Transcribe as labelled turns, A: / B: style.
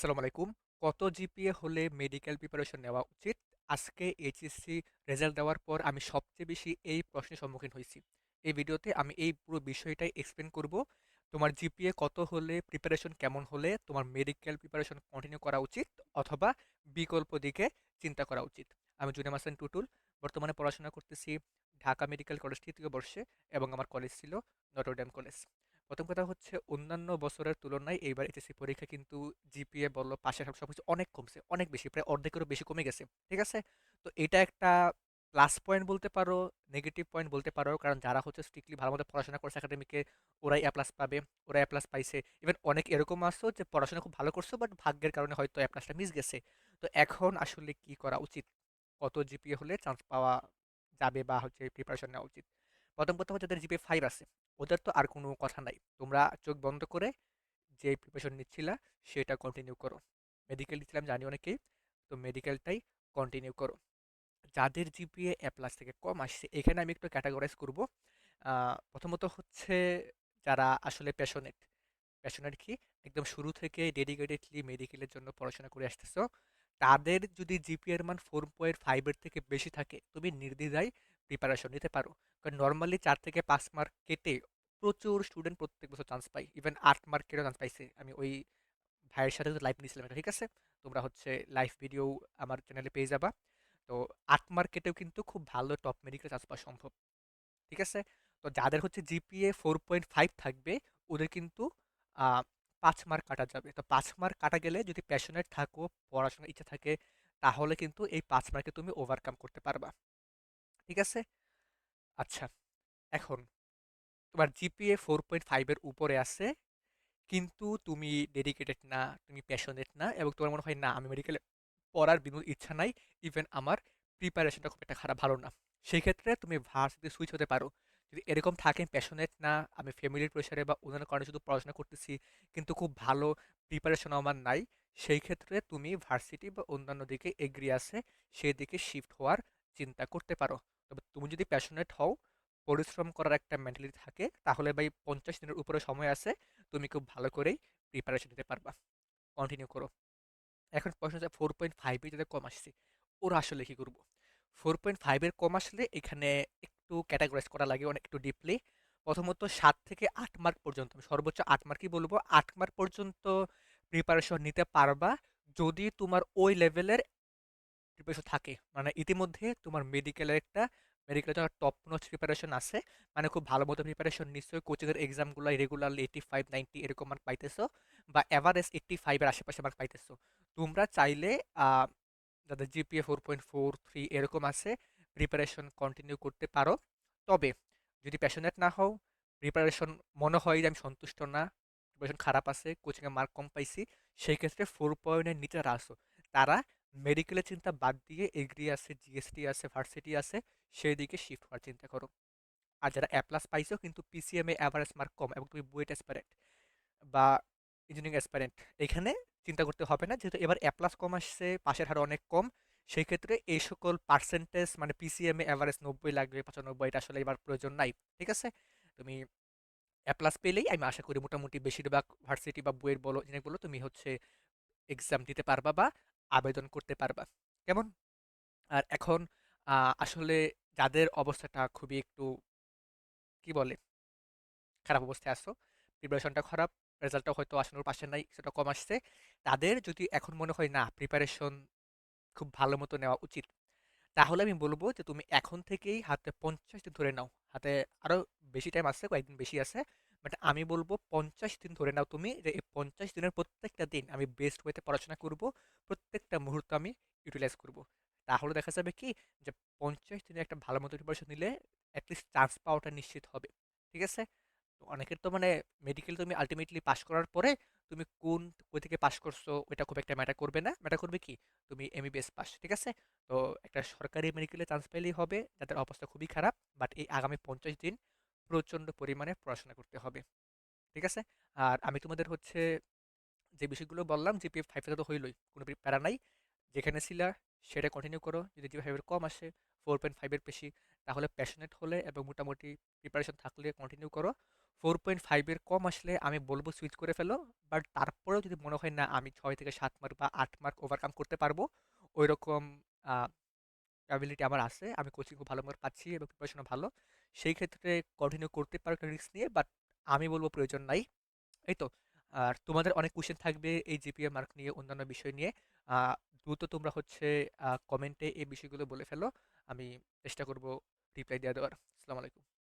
A: আসসালামু আলাইকুম। কত জিপিএ হলে মেডিকেল প্রিপারেশন নেওয়া উচিত? আজকে এইচএসসি রেজাল্ট দেওয়ার পর আমি সবচেয়ে বেশি এই প্রশ্নের সম্মুখীন হয়েছি এই ভিডিওতে আমি এই পুরো বিষয়টাই এক্সপ্লেন করব। তোমার জিপিএ কত হলে প্রিপারেশন কেমন হলে, তোমার মেডিকেল প্রিপারেশন কন্টিনিউ করা উচিত অথবা বিকল্প দিকে চিন্তা করা উচিত। আমি জুনেম হাসান টুটুল। বর্তমানে পড়াশোনা করতেছি ঢাকা মেডিকেল কলেজ তৃতীয় বর্ষে এবং আমার কলেজ ছিল নটরডেম কলেজ। প্রথম কথা হচ্ছে অন্যান্য বছরের তুলনায় এইবার এইচএসসি পরীক্ষা কিন্তু জিপিএ বলল পাশের সব সবকিছু অনেক কমছে, অনেক বেশি, প্রায় অর্ধেকেরও বেশি কমে গেছে, ঠিক আছে? তো এটা একটা প্লাস পয়েন্ট বলতে পারো নেগেটিভ পয়েন্ট বলতে পারো, কারণ যারা হচ্ছে স্ট্রিক্টলি ভালো মতো পড়াশোনা করছে একাডেমিকে ওরাই এ প্লাস পাবে ওরা এ প্লাস পাইছে। ইভেন অনেক এরকম আসছো যে পড়াশোনা খুব ভালো করছ বাট ভাগ্যের কারণে হয়তো এ প্লাসটা মিস গেছে। তো এখন আসলে কি করা উচিত? কত জিপিএ হলে চান্স পাওয়া যাবে বা হচ্ছে প্রিপারেশন নেওয়া উচিত? প্রথম প্রথম যাদের জিপিএ ফাইভ আছে। ওদের তো আর কোনো কথা নাই। তোমরা চোখ বন্ধ করে যে প্রিপারেশন নিচ্ছিলা, সেটা কন্টিনিউ করো। মেডিকেল দিচ্ছিলাম জানি অনেকেই, তো মেডিকেলটাই কন্টিনিউ করো। যাদের জিপিএ এ প্লাস থেকে কম আসছে, এখানে আমি একটু ক্যাটাগরাইজ করব। প্রথমত হচ্ছে যারা আসলে প্যাশনেট প্যাশনেট কি? একদম শুরু থেকে ডেডিকেটেডলি মেডিকেলের জন্য পড়াশোনা করে আসতেছো। তাদের যদি জিপিএর মান ফোর পয়েন্ট ফাইভের থেকে বেশি থাকে, তুমি নির্দ্বিধায় প্রিপারেশন নিতে পারো। কারণ নর্মালি চার থেকে পাঁচ মার্ক কেটে প্রচুর স্টুডেন্ট প্রত্যেক বছর চান্স পাই ইভেন আট মার্ক কেটেও চান্স পাইছে। আমি ওই ভাইয়ের সাথে লাইভ নিয়েছিলাম এটা, ঠিক আছে? তোমরা হচ্ছে লাইভ ভিডিও আমার চ্যানেলে পেয়ে যাবা। তো আট মার্ক কেটেও কিন্তু খুব ভালো টপ মেডিকেল চান্স পাওয়া সম্ভব। ঠিক আছে? তো যাদের হচ্ছে জিপিএ ফোর পয়েন্ট ফাইভ থাকবে, ওদের কিন্তু পাঁচ মার্ক কাটা যাবে। তো পাঁচ মার্ক কাটা গেলে যদি প্যাশনেট থাকো, পড়াশোনার ইচ্ছা থাকে, তাহলে কিন্তু এই পাঁচ মার্কে তুমি ওভারকাম করতে পারবা। ঠিক আছে? আচ্ছা এখন তোমার জিপিএ ফোর পয়েন্ট ফাইভের উপরে আছে, কিন্তু তুমি ডেডিকেটেড না, তুমি প্যাশনেট না এবং তোমার মনে হয়, না, আমি মেডিকেলে পড়ার বিনোদ ইচ্ছা নাই ইভেন আমার প্রিপারেশনটা খুব একটা খারাপ, ভালো না। সেই ক্ষেত্রে তুমি ভার্সিটি সুইচ হতে পারো। যদি এরকম থাকেন প্যাশনেট না, আমি ফ্যামিলির প্রেশারে বা অন্যান্য কারণে শুধু পড়াশোনা করতেছি, কিন্তু খুব ভালো প্রিপারেশন আমার নাই সেই ক্ষেত্রে তুমি ভার্সিটি বা অন্যান্য দিকে এগ্রি আছে সেই দিকে শিফট হওয়ার চিন্তা করতে পারো। তবে তুমি যদি প্যাশনেট হও, পরিশ্রম করার একটা মেন্টালিটি থাকে, তাহলে ভাই পঞ্চাশ দিনের উপরে সময় আছে, তুমি খুব ভালো করেই প্রিপারেশন নিতে পারবা। কন্টিনিউ করো। এখন প্রশ্ন হচ্ছে ফোর পয়েন্ট ফাইভে যাদের কম আসছে, ওরা আসলে কী করব? ফোর পয়েন্ট ফাইভের কম আসলে এখানে একটু ক্যাটাগরাইজ করা লাগে অনেক একটু ডিপলি প্রথমত সাত থেকে আট মার্ক পর্যন্ত, আমি সর্বোচ্চ আট মার্কই বলব। আট মার্ক পর্যন্ত প্রিপারেশন নিতে পারবা, যদি তোমার ওই লেভেলের প্রিপারেশন থাকে। মানে ইতিমধ্যে তোমার মেডিকেলের একটা মেডিকেলের জন্য টপ নচ প্রিপারেশন আছে। মানে খুব ভালো মতো প্রিপারেশন নিশ্চয়ই কোচিংয়ের এক্সামগুলো রেগুলারলি এইটি ফাইভ নাইনটি এরকম মার্ক পাইতেছো বা অ্যাভারেজ এইট্টি ফাইভের আশেপাশে মার্ক পাইতেছো। তোমরা চাইলে যাদের GPA four point four three এরকম আছে প্রিপারেশন কন্টিনিউ করতে পারো। তবে যদি প্যাশনেট না হও প্রিপারেশন মনে হয় যে আমি সন্তুষ্ট না প্রিপারেশন খারাপ আছে কোচিংয়ে মার্ক কম পাইছি, সেই ক্ষেত্রে ফোর পয়েন্টের নিচে আসো তারা মেডিকেলের চিন্তা বাদ দিয়ে এগ্রি আছে জিএসটি আছে ভার্সিটি আছে সেই দিকে শিফট হওয়ার চিন্তা করো। আর যারা অ্যাপ্লাস পাইছো কিন্তু পিসিএমএ অ্যাভারেজ মার্ক কম এবং তুমি বুয়েট অ্যাসপারেন্ট বা ইঞ্জিনিয়ারিং অ্যাসপারেন্ট এখানে চিন্তা করতে হবে না যেহেতু এবার অ্যাপ্লাস কম আসছে, পাশের হার অনেক কম, সেই ক্ষেত্রে এই সকল পার্সেন্টেজ মানে পিসিএমএ অ্যাভারেজ নব্বই লাগবে, পঁচানব্বই এটা আসলে এবার প্রয়োজন নাই, ঠিক আছে? তুমি অ্যাপ্লাস পেলেই আমি আশা করি মোটামুটি বেশিরভাগ ভার্সিটি বা বইয়ের বলো বলো, তুমি হচ্ছে এক্সাম দিতে পারবা বা আবেদন করতে পারবা। কেমন? আর এখন আসলে যাদের অবস্থাটা খুবই একটু, কি বলে? খারাপ অবস্থায় আসো প্রিপারেশনটা খারাপ, রেজাল্টটা হয়তো আসানোর পাশে নাই, সেটা কম আসছে, তাদের যদি এখন মনে হয়, না, প্রিপারেশন খুব ভালো মতো নেওয়া উচিত, তাহলে আমি বলব যে, তুমি এখন থেকেই হাতে পঞ্চাশ দিন ধরে নাও। হাতে আরও বেশি টাইম আছে, কয়েকদিন বেশি আছে বাট আমি বলব পঞ্চাশ দিন ধরে নাও তুমি, যে এই পঞ্চাশ দিনের প্রত্যেকটা দিন আমি বেস্ট ওয়েতে পড়াশোনা করব প্রত্যেকটা মুহূর্ত আমি ইউটিলাইজ করব। তাহলে দেখা যাবে কি যে পঞ্চাশ দিনে একটা ভালো মতো প্রিপারেশন নিলে অ্যাটলিস্ট চান্স পাওয়াটা নিশ্চিত হবে। ঠিক আছে? তো অনেকের তো মানে মেডিকেল তুমি আলটিমেটলি পাশ করার পরে তুমি কোন, কই থেকে পাশ করছ ওইটা খুব একটা ম্যাটার করবে না। ম্যাটার করবে কি? তুমি এমবিবিএস পাস ঠিক আছে? তো একটা সরকারি মেডিকেলে চান্স পেলেই হবে, যাদের অবস্থা খুবই খারাপ বাট এই আগামী পঞ্চাশ দিন প্রচণ্ড পরিমাণে পড়াশোনা করতে হবে। ঠিক আছে? আর আমি তোমাদের হচ্ছে যে বিষয়গুলো বললাম জিপিএফ ফাইভ তো হইলই, কোনো প্যারা নাই। যেখানে ছিলা সেটা কন্টিনিউ করো। যদি জিপি ফাইভের কম আসে ফোর পয়েন্ট ফাইভের বেশি, তাহলে প্যাশনেট হলে এবং মোটামুটি প্রিপারেশন থাকলে কন্টিনিউ করো। ফোর পয়েন্ট ফাইভের কম আসলে আমি বলব সুইচ করে ফেলো। বাট তারপরেও যদি মনে হয় না, আমি ছয় থেকে সাত মার্ক বা আট মার্ক ওভারকাম করতে পারব ওই রকম অ্যাবিলিটি আমার আছে। আমি কোচিং খুব ভালো মার্ক পাচ্ছি এবং প্রিপারেশনও ভালো। সেই ক্ষেত্রে কন্টিনিউ করতে পারো একটা রিস্ক নিয়ে বাট আমি বলব প্রয়োজন নাই। এই তো। আর তোমাদের অনেক কোশ্চেন থাকবে এই জিপিএ মার্ক নিয়ে, অন্যান্য বিষয় নিয়ে। দ্রুত তোমরা হচ্ছে কমেন্টে এই বিষয়গুলো বলে ফেলো। আমি চেষ্টা করব রিপ্লাই দেওয়া দেওয়ার। আসসালামু আলাইকুম।